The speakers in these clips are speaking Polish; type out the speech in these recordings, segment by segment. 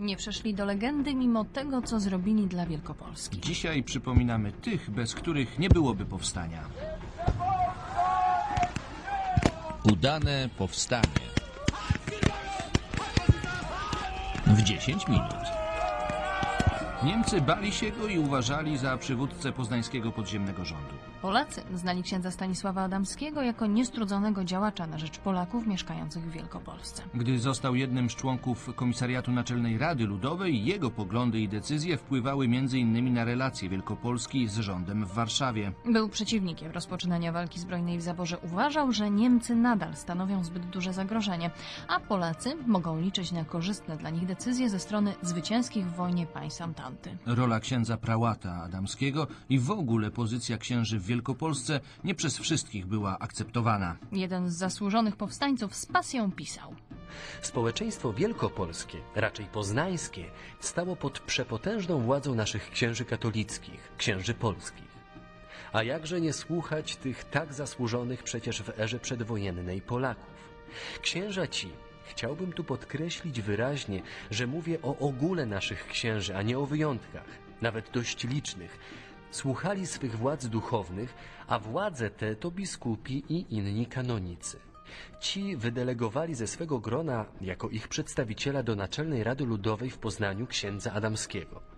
Nie przeszli do legendy mimo tego, co zrobili dla Wielkopolski. Dzisiaj przypominamy tych, bez których nie byłoby powstania. Udane powstanie. W 10 minut. Niemcy bali się go i uważali za przywódcę poznańskiego podziemnego rządu. Polacy znali księdza Stanisława Adamskiego jako niestrudzonego działacza na rzecz Polaków mieszkających w Wielkopolsce. Gdy został jednym z członków Komisariatu Naczelnej Rady Ludowej, jego poglądy i decyzje wpływały m.in. na relacje Wielkopolski z rządem w Warszawie. Był przeciwnikiem rozpoczynania walki zbrojnej w Zaborze. Uważał, że Niemcy nadal stanowią zbyt duże zagrożenie, a Polacy mogą liczyć na korzystne dla nich decyzje ze strony zwycięskich w wojnie państw Rola księdza prałata Adamskiego i w ogóle pozycja księży w Wielkopolsce nie przez wszystkich była akceptowana. Jeden z zasłużonych powstańców z pasją pisał. Społeczeństwo wielkopolskie, raczej poznańskie, stało pod przepotężną władzą naszych księży katolickich, księży polskich. A jakże nie słuchać tych tak zasłużonych przecież w erze przedwojennej Polaków? Księża ci, chciałbym tu podkreślić wyraźnie, że mówię o ogóle naszych księży, a nie o wyjątkach, nawet dość licznych, słuchali swych władz duchownych, a władze te to biskupi i inni kanonicy. Ci wydelegowali ze swego grona jako ich przedstawiciela do Naczelnej Rady Ludowej w Poznaniu księdza Adamskiego.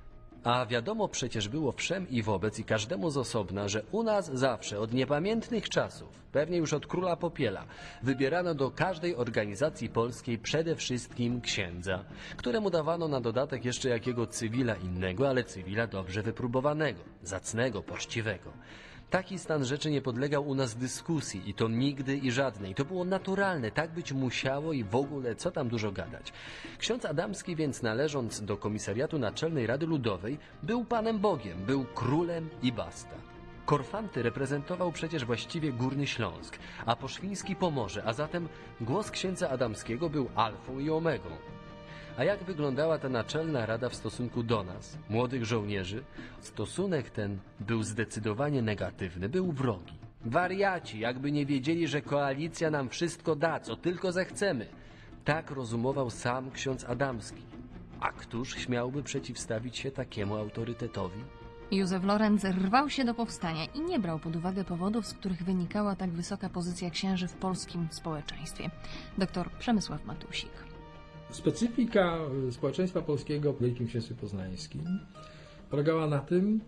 A wiadomo przecież było wszem i wobec i każdemu z osobna, że u nas zawsze, od niepamiętnych czasów, pewnie już od króla Popiela, wybierano do każdej organizacji polskiej przede wszystkim księdza, któremu dawano na dodatek jeszcze jakiego cywila innego, ale cywila dobrze wypróbowanego, zacnego, poczciwego. Taki stan rzeczy nie podlegał u nas dyskusji i to nigdy i żadnej. To było naturalne, tak być musiało i w ogóle co tam dużo gadać. Ksiądz Adamski więc należąc do komisariatu Naczelnej Rady Ludowej był Panem Bogiem, był królem i basta. Korfanty reprezentował przecież właściwie Górny Śląsk, a Poszwiński Pomorze, a zatem głos księdza Adamskiego był alfą i omegą. A jak wyglądała ta naczelna rada w stosunku do nas, młodych żołnierzy? Stosunek ten był zdecydowanie negatywny, był wrogi. Wariaci, jakby nie wiedzieli, że koalicja nam wszystko da, co tylko zechcemy. Tak rozumował sam ksiądz Adamski. A któż śmiałby przeciwstawić się takiemu autorytetowi? Józef Lorenz rwał się do powstania i nie brał pod uwagę powodów, z których wynikała tak wysoka pozycja księży w polskim społeczeństwie. Dr Przemysław Matusik. Specyfika społeczeństwa polskiego w Wielkim Księstwie Poznańskim polegała na tym,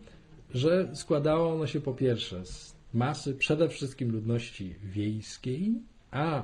że składało ono się po pierwsze z masy przede wszystkim ludności wiejskiej, a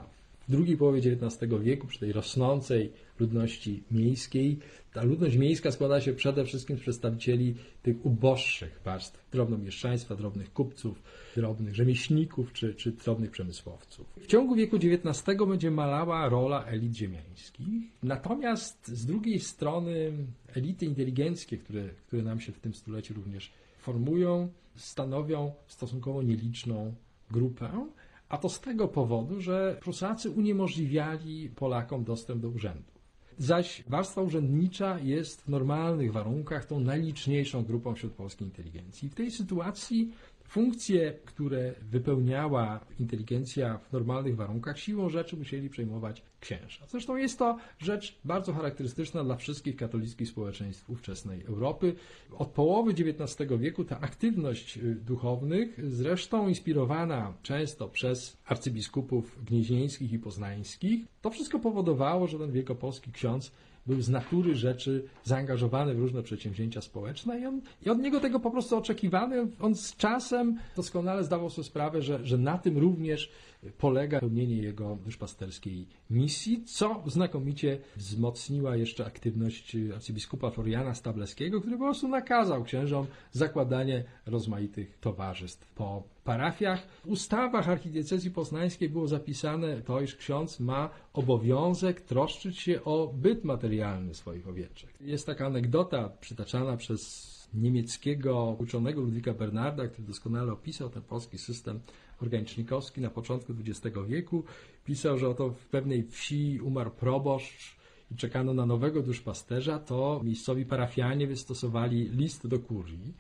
w drugiej połowie XIX wieku, przy tej rosnącej ludności miejskiej, ta ludność miejska składa się przede wszystkim z przedstawicieli tych uboższych warstw drobnomieszczaństwa, drobnych kupców, drobnych rzemieślników czy, czy drobnych przemysłowców. W ciągu wieku XIX będzie malała rola elit ziemiańskich, natomiast z drugiej strony elity inteligenckie, które, które nam się w tym stuleciu również formują, stanowią stosunkowo nieliczną grupę, a to z tego powodu, że Prusacy uniemożliwiali Polakom dostęp do urzędów. Zaś warstwa urzędnicza jest w normalnych warunkach tą najliczniejszą grupą wśród polskiej inteligencji. W tej sytuacji funkcje, które wypełniała inteligencja w normalnych warunkach, siłą rzeczy musieli przejmować księża. Zresztą jest to rzecz bardzo charakterystyczna dla wszystkich katolickich społeczeństw ówczesnej Europy. Od połowy XIX wieku ta aktywność duchownych, zresztą inspirowana często przez arcybiskupów gnieźnieńskich i poznańskich, to wszystko powodowało, że ten wielkopolski ksiądz był z natury rzeczy zaangażowany w różne przedsięwzięcia społeczne i, on, i od niego tego po prostu oczekiwano. On z czasem doskonale zdawał sobie sprawę, że, że na tym również polega pełnienie jego duszpasterskiej misji, co znakomicie wzmocniła jeszcze aktywność arcybiskupa Floriana Stableskiego, który po prostu nakazał księżom zakładanie rozmaitych towarzystw po parafiach. W ustawach archidiecezji poznańskiej było zapisane to, iż ksiądz ma obowiązek troszczyć się o byt materialny swoich owieczek. Jest taka anegdota przytaczana przez niemieckiego uczonego Ludwika Bernarda, który doskonale opisał ten polski system organicznikowski na początku XX wieku. Pisał, że oto w pewnej wsi umarł proboszcz i czekano na nowego duszpasterza, to miejscowi parafianie wystosowali list do kurii,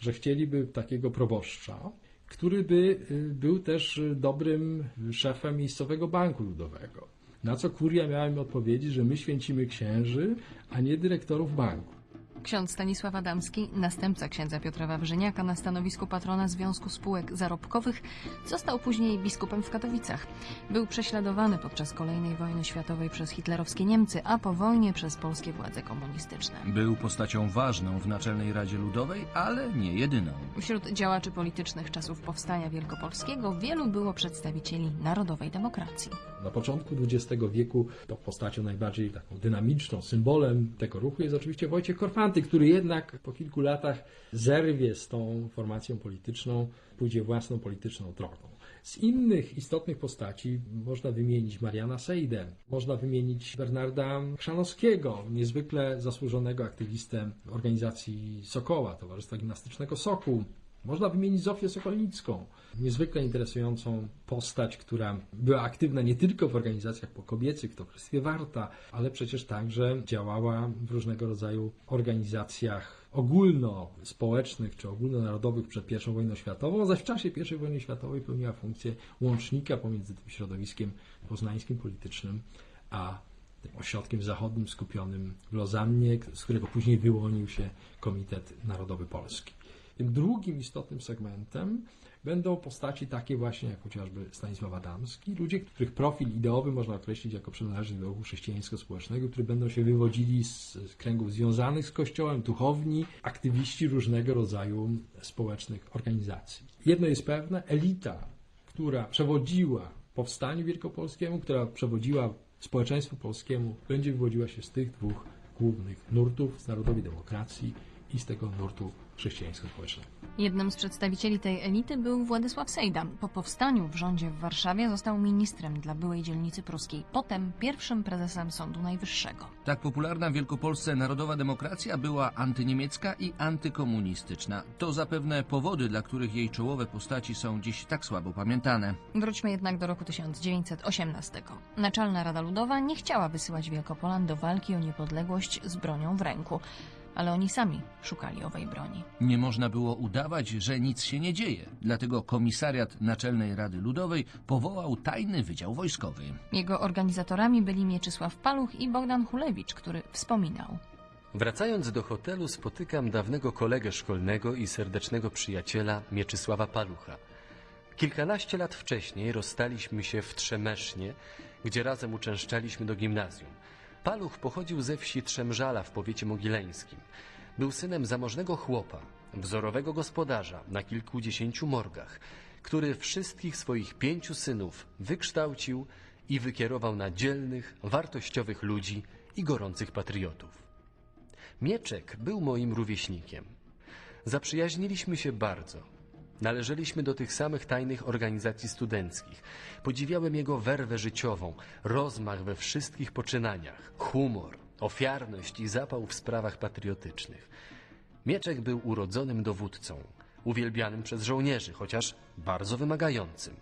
że chcieliby takiego proboszcza, który by był też dobrym szefem miejscowego banku ludowego. Na co kuria miała im odpowiedzieć, że my święcimy księży, a nie dyrektorów banku. Ksiądz Stanisław Adamski, następca księdza Piotra Wawrzyniaka na stanowisku patrona Związku Spółek Zarobkowych, został później biskupem w Katowicach. Był prześladowany podczas kolejnej wojny światowej przez hitlerowskie Niemcy, a po wojnie przez polskie władze komunistyczne. Był postacią ważną w Naczelnej Radzie Ludowej, ale nie jedyną. Wśród działaczy politycznych czasów Powstania Wielkopolskiego wielu było przedstawicieli narodowej demokracji. Na początku XX wieku to postacią najbardziej taką dynamiczną, symbolem tego ruchu jest oczywiście Wojciech Korfanty, który jednak po kilku latach zerwie z tą formacją polityczną, pójdzie własną polityczną drogą. Z innych istotnych postaci można wymienić Mariana Sejdę, można wymienić Bernarda Chrzanowskiego, niezwykle zasłużonego aktywistę organizacji Sokoła, Towarzystwa Gimnastycznego Sokół, można wymienić Zofię Sokolnicką, niezwykle interesującą postać, która była aktywna nie tylko w organizacjach pokobiecych, w Towarzystwie Warta, ale przecież także działała w różnego rodzaju organizacjach ogólnospołecznych czy ogólnonarodowych przed I wojną światową, zaś w czasie I wojny światowej pełniła funkcję łącznika pomiędzy tym środowiskiem poznańskim politycznym a tym ośrodkiem zachodnim skupionym w Lozannie, z którego później wyłonił się Komitet Narodowy Polski. Tym drugim istotnym segmentem będą postaci takie właśnie jak chociażby Stanisław Adamski, ludzie, których profil ideowy można określić jako przynależny do ruchu chrześcijańsko-społecznego, którzy będą się wywodzili z kręgów związanych z Kościołem, duchowni, aktywiści różnego rodzaju społecznych organizacji. Jedno jest pewne, elita, która przewodziła powstaniu wielkopolskiemu, która przewodziła społeczeństwu polskiemu, będzie wywodziła się z tych dwóch głównych nurtów, z narodowej demokracji i z tego nurtu chrześcijańsko-społecznego. Jednym z przedstawicieli tej elity był Władysław Sejda. Po powstaniu w rządzie w Warszawie został ministrem dla byłej dzielnicy pruskiej, potem pierwszym prezesem Sądu Najwyższego. Tak popularna w Wielkopolsce narodowa demokracja była antyniemiecka i antykomunistyczna. To zapewne powody, dla których jej czołowe postaci są dziś tak słabo pamiętane. Wróćmy jednak do roku 1918. Naczelna Rada Ludowa nie chciała wysyłać Wielkopolan do walki o niepodległość z bronią w ręku, ale oni sami szukali owej broni. Nie można było udawać, że nic się nie dzieje. Dlatego komisariat Naczelnej Rady Ludowej powołał tajny wydział wojskowy. Jego organizatorami byli Mieczysław Paluch i Bogdan Hulewicz, który wspominał. Wracając do hotelu spotykam dawnego kolegę szkolnego i serdecznego przyjaciela Mieczysława Palucha. Kilkanaście lat wcześniej rozstaliśmy się w Trzemesznie, gdzie razem uczęszczaliśmy do gimnazjum. Paluch pochodził ze wsi Trzemżala w powiecie mogileńskim. Był synem zamożnego chłopa, wzorowego gospodarza na kilkudziesięciu morgach, który wszystkich swoich pięciu synów wykształcił i wykierował na dzielnych, wartościowych ludzi i gorących patriotów. Mieczek był moim rówieśnikiem. Zaprzyjaźniliśmy się bardzo. Należeliśmy do tych samych tajnych organizacji studenckich. Podziwiałem jego werwę życiową, rozmach we wszystkich poczynaniach, humor, ofiarność i zapał w sprawach patriotycznych. Mieczek był urodzonym dowódcą, uwielbianym przez żołnierzy, chociaż bardzo wymagającym.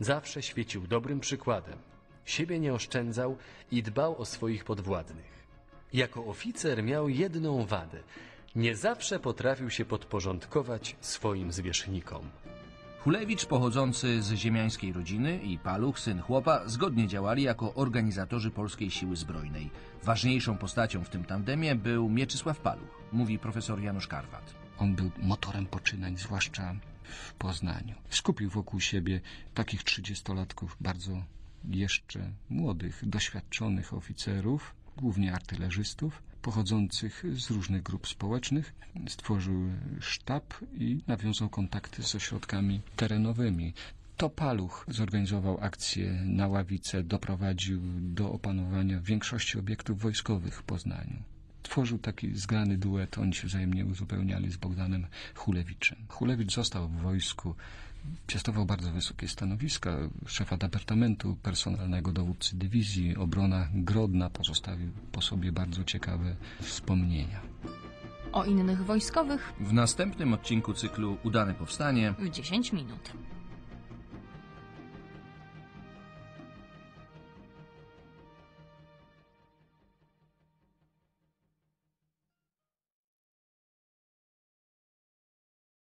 Zawsze świecił dobrym przykładem. Siebie nie oszczędzał i dbał o swoich podwładnych. Jako oficer miał jedną wadę. Nie zawsze potrafił się podporządkować swoim zwierzchnikom. Hulewicz, pochodzący z ziemiańskiej rodziny, i Paluch, syn chłopa, zgodnie działali jako organizatorzy Polskiej Siły Zbrojnej. Ważniejszą postacią w tym tandemie był Mieczysław Paluch, mówi profesor Janusz Karwat. On był motorem poczynań, zwłaszcza w Poznaniu. Skupił wokół siebie takich trzydziestolatków, bardzo jeszcze młodych, doświadczonych oficerów, głównie artylerzystów, pochodzących z różnych grup społecznych. Stworzył sztab i nawiązał kontakty z ośrodkami terenowymi. To Paluch zorganizował akcję na Ławice, doprowadził do opanowania większości obiektów wojskowych w Poznaniu. Tworzył taki zgrany duet, oni się wzajemnie uzupełniali z Bogdanem Hulewiczem. Hulewicz został w wojsku, piastował bardzo wysokie stanowiska, szefa departamentu personalnego, dowódcy dywizji, obrona Grodna pozostawił po sobie bardzo ciekawe wspomnienia. O innych wojskowych W następnym odcinku cyklu Udane Powstanie w 10 minut.